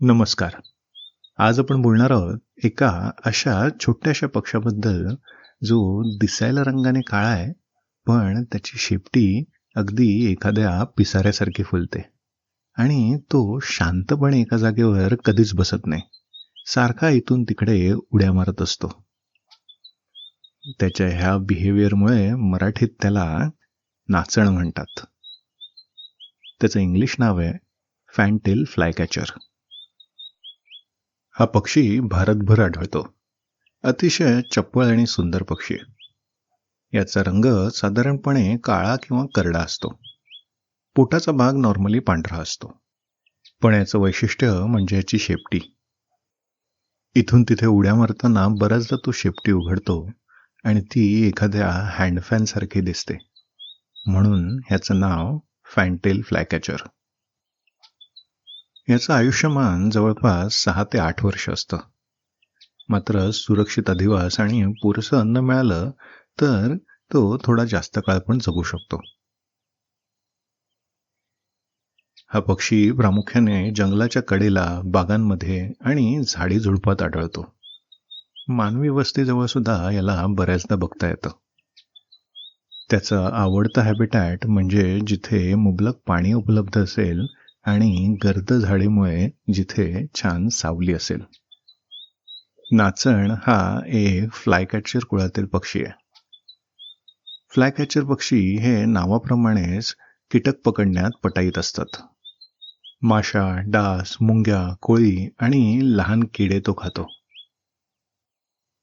नमस्कार. आज आपण बोलणार आहोत एका अशा छोट्याशा पक्षाबद्दल जो दिसायला रंगाने काळा आहे पण त्याची शेपटी अगदी एखाद्या पिसाऱ्यासारखी फुलते. आणि तो शांतपणे एका जागेवर कधीच बसत नाही. सारखा इथून तिकडे उड्या मारत असतो. त्याच्या ह्या बिहेवियरमुळे मराठीत त्याला नाचण म्हणतात. त्याचं इंग्लिश नाव आहे फॅन्टेल फ्लायकॅचर हा पक्षी भारतभर आढळतो. अतिशय चपळ आणि सुंदर पक्षी आहे याचा रंग साधारणपणे काळा किंवा करडा असतो. पोटाचा भाग नॉर्मली पांढरा असतो. पण याचं वैशिष्ट्य म्हणजे याची शेपटी. इथून तिथे उड्या मारताना बऱ्याचदा तो शेपटी उघडतो आणि ती एखाद्या हँडफॅन सारखी दिसते. म्हणून ह्याचं नाव फॅन्टेल फ्लॅकॅचर याचं आयुष्यमान जवळपास सहा ते आठ वर्ष असतं. मात्र सुरक्षित अधिवास आणि पुरेसं अन्न मिळालं तर तो थोडा जास्त काळ पण जगू शकतो. हा पक्षी प्रामुख्याने जंगलाच्या कडेला बागांमध्ये आणि झाडी झुडपात आढळतो. मानवी वस्तीजवळ सुद्धा याला बऱ्याचदा बघता येतं. त्याचं आवडतं हॅबिटॅट म्हणजे जिथे मुबलक पाणी उपलब्ध असेल आणि गर्द झाडीमुळे जिथे छान सावली असेल. नाचण हा एक फ्लायकॅचर कुळातील पक्षी आहे. फ्लायकॅचर पक्षी हे नावाप्रमाणेच कीटक पकडण्यात पटाईत असतात. माशा डास मुंग्या कोळी आणि लहान किडे तो खातो.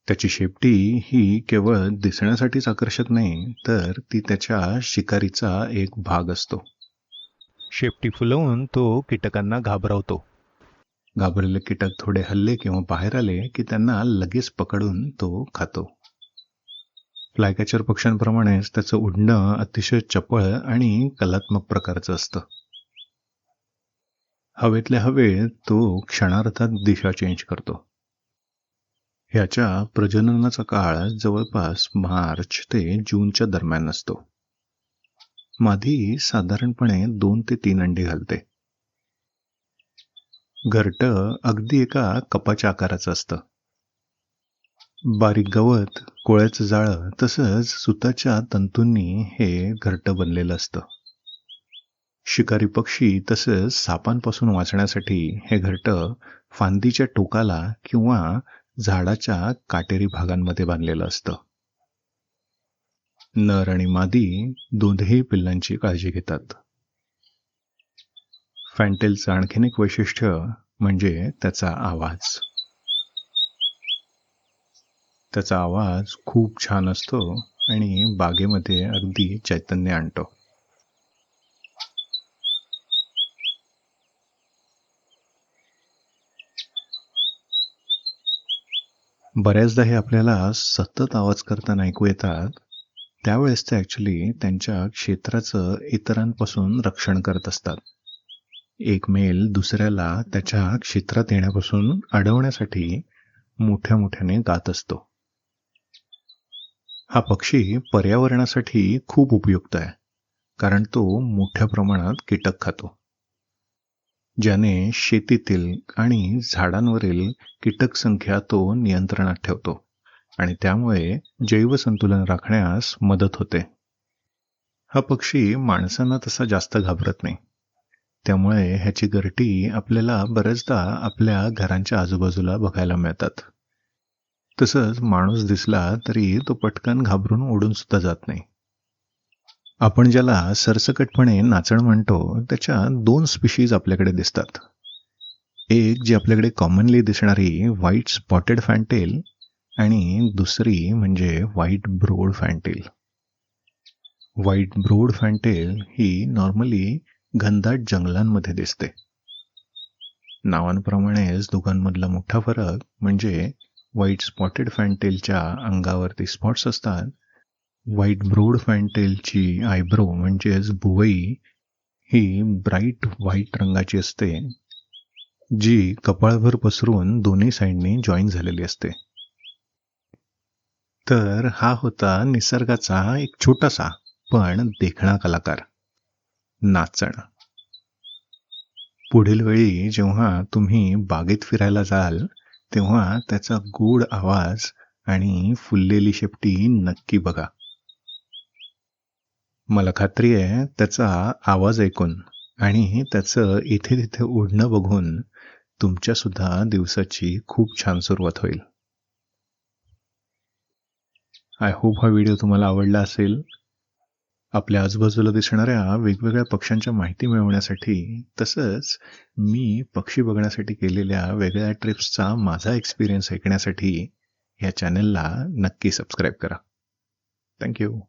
त्याची शेपटी ही केवळ दिसण्यासाठीच आकर्षक नाही तर ती त्याच्या शिकारीचा एक भाग असतो. शेपटी फुलवून तो कीटकांना घाबरवतो. घाबरलेले कीटक थोडे हल्ले किंवा बाहेर आले की त्यांना लगेच पकडून तो खातो. फ्लायकॅचर पक्ष्यांप्रमाणेच त्याचं उडणं अतिशय चपळ आणि कलात्मक प्रकारचं असतं. हवेतल्या हवेत तो क्षणार्थात दिशा चेंज करतो. ह्याच्या प्रजननाचा काळ जवळपास मार्च ते जूनच्या दरम्यान असतो. मादी साधारणपणे दोन ते तीन अंडी घालते. घरट अगदी एका कपाच्या आकाराचं असतं. बारीक गवत कोळ्याचं जाळं तसंच सुताच्या तंतूंनी हे घरट बनलेलं असतं. शिकारी पक्षी तसंच सापांपासून वाचण्यासाठी हे घरट फांदीच्या टोकाला किंवा झाडाच्या काटेरी भागांमध्ये बांधलेलं असतं. नर आणि मादी दोन्ही पिल्लांची काळजी घेतात. फॅन्टेलचं आणखीन एक वैशिष्ट्य म्हणजे त्याचा आवाज. त्याचा आवाज खूप छान असतो आणि बागेमध्ये अगदी चैतन्य आणतो. बऱ्याचदा हे आपल्याला सतत आवाज करताना ऐकू येतात त्यावेळेस ते ॲक्च्युली त्यांच्या क्षेत्राचं इतरांपासून रक्षण करत असतात. एक मेल दुसऱ्याला त्याच्या क्षेत्रात येण्यापासून अडवण्यासाठी मोठ्या मोठ्याने गात असतो. हा पक्षी पर्यावरणासाठी खूप उपयुक्त आहे कारण तो मोठ्या प्रमाणात कीटक खातो. ज्याने शेतीतील आणि झाडांवरील कीटक संख्या तो नियंत्रणात ठेवतो. आणि त्यामुळे जैवसंतुलन राखण्यास मदत होते. हा पक्षी माणसांना तसा जास्त घाबरत नाही. त्यामुळे ह्याची गरटी आपल्याला बऱ्याचदा आपल्या घरांच्या आजूबाजूला बघायला मिळतात. तसंच माणूस दिसला तरी तो पटकन घाबरून ओढून सुद्धा जात नाही. आपण ज्याला सरसकटपणे नाचण म्हणतो त्याच्या दोन स्पीशीज आपल्याकडे दिसतात. एक जी आपल्याकडे कॉमनली दिसणारी व्हाईट स्पॉटेड फॅन्टेल आणि दुसरी म्हणजे white browed fantail white browed fantail ही नॉर्मली घनदाट जंगलांमध्ये दिसते. नावांप्रमाणेच दोघांमधला मोठा फरक म्हणजे व्हाईट स्पॉटेड फॅन्टेलच्या अंगावरती स्पॉट्स असतात. व्हाईट ब्रोड फॅन्टेलची आयब्रो म्हणजेच भुवई ही ब्राईट व्हाईट रंगाची असते जी कपाळभर पसरून दोन्ही साईडनी जॉईन झालेली असते. तर हा होता निसर्गाचा एक छोटासा पण देखणा कलाकार नाचण. पुढील वेळी जेव्हा तुम्ही बागेत फिरायला जाल तेव्हा त्याचा गोड आवाज आणि फुललेली शेपटी नक्की बघा. मला खात्री आहे त्याचा आवाज ऐकून आणि त्याचं इथे तिथे उडणं बघून तुमच्या सुद्धा दिवसाची खूप छान सुरुवात होईल. आय होप हा व्हिडिओ तुम्हाला आवडला असेल. आपल्या आजूबाजूला दिसणाऱ्या वेगवेगळ्या पक्ष्यांच्या माहिती मिळवण्यासाठी तसंच मी पक्षी बघण्यासाठी केलेल्या वेगळ्या ट्रिप्सचा माझा एक्सपिरियन्स ऐकण्यासाठी ह्या चॅनलला नक्की सबस्क्राईब करा. थँक्यू